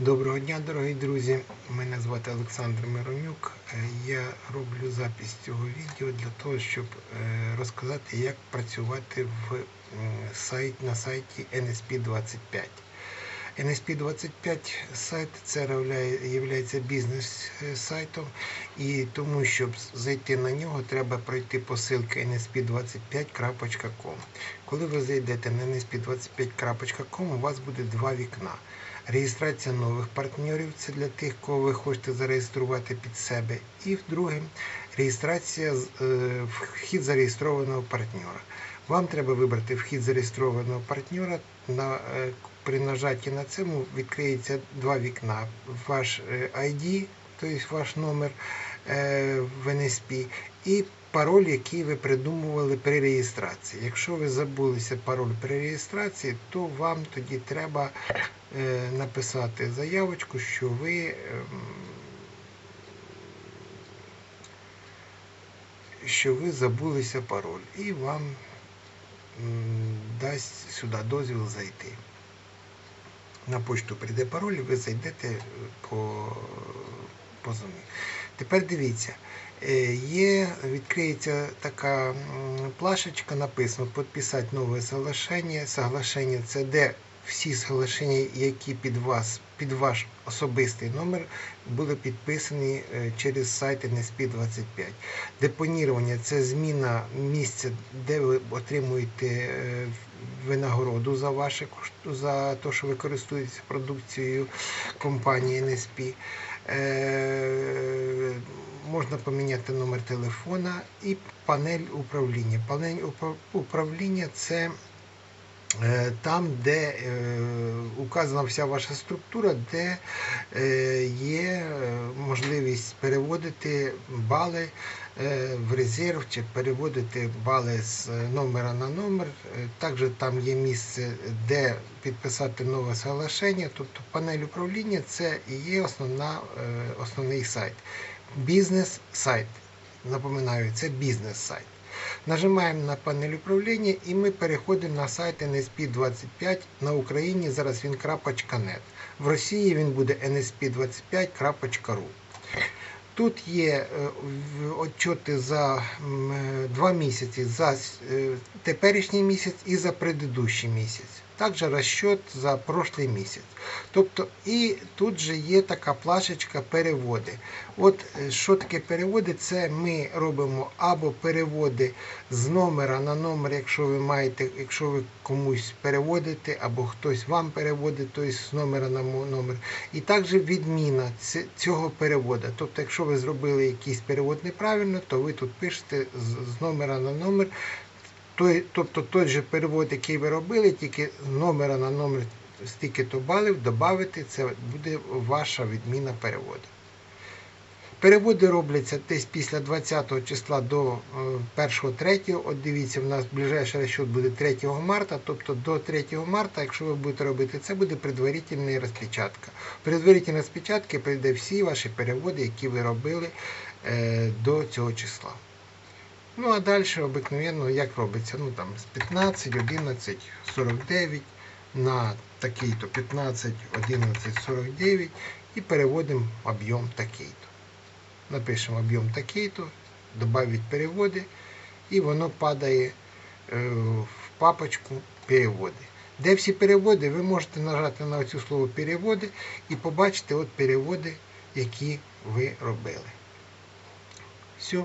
Доброго дня, дорогі друзі. Мене звати Олександр Миронюк. Е, Я роблю запис цього відео для того, щоб е, розказати, як працювати в сайт, на сайті NSP25. NSP25 сайт це є бізнес-сайтом, і тому, щоб зайти на нього, треба пройти по ссылці nsp25.com. Коли ви зайдете на nsp25.com, у вас буде два вікна. Реєстрація нових партнерів це для тих, кого ви хочете зареєструвати під себе. І друге, реєстрація е, вхід зареєстрованого партнера. Вам треба вибрати вхід зареєстрованого партнера. На, е, при нажатті на цьому відкриється два вікна. Ваш е, ID, тобто ваш номер в NSP, і пароль, який ви придумували при реєстрації. Якщо ви забулися пароль при реєстрації, то вам тоді треба е, написати заявочку, що ви ем, що ви забулися пароль, і вам дасть сюди дозвіл зайти. На почту прийде пароль, ви зайдете е, по, по зоні. Тепер дивіться, е, є, відкриється така плашечка, написано підписати нове соглашення. Соглашення це де всі соглашення, які під вас, під ваш особистий номер, були підписані е, через сайт NSP25. Депонірування це зміна місця, де ви отримуєте е, винагороду за ваше за те, що ви користуєтеся продукцією компанії NSP. Е, можна поміняти номер телефона і панель управління. Панель упра- управління це там, де е, указана вся ваша структура, де е, є е, можливість переводити бали е, в резерв чи переводити бали з е, номера на номер. Е, Також там є місце, де підписати нове соглашення. Тобто панель управління це і є основна, е, основний сайт. Бізнес-сайт. Напоминаю, це бізнес-сайт. Нажимаємо на панель управління і ми переходимо на сайт NSP25 на Україні. Зараз він .net. В Росії він буде nsp25.ru. Тут є е, отчоти за е, два місяці, за е, теперішній місяць і за предыдущий місяць. Також розчет за прошлий місяць. Тобто, і тут же є така плашечка переводи. От е, що таке переводи? Це ми робимо або переводи з номера на номер, якщо ви маєте, якщо ви комусь переводите, або хтось вам переводить, тобто з номера на номер. І також відміна цього переводу. Тобто, якщо ви зробили якийсь перевод неправильно, то ви тут пишете з номера на номер. Той, тобто той же перевод, який ви робили, тільки номера на номер стільки-то балів додати, це буде ваша відміна переводу. Переводи робляться десь після 20 числа до е, 1-3. От дивіться, в нас ближайший розчет буде 3 марта, тобто до 3 марта, якщо ви будете робити це, буде предварительна розпечатка. Предварительна розпечатка прийде всі ваші переводи, які ви робили е, до цього числа. Ну а далі обикновенно як робиться? Ну там з 15, 11, 49 на такий-то 15, 11, 49 і переводимо об'єм такий-то. Напишемо об'єм такий-то, додавить переводи, і воно падає е, в папочку переводи. Де всі переводи, ви можете нажати на цю слово переводи і побачити от переводи, які ви робили. Все.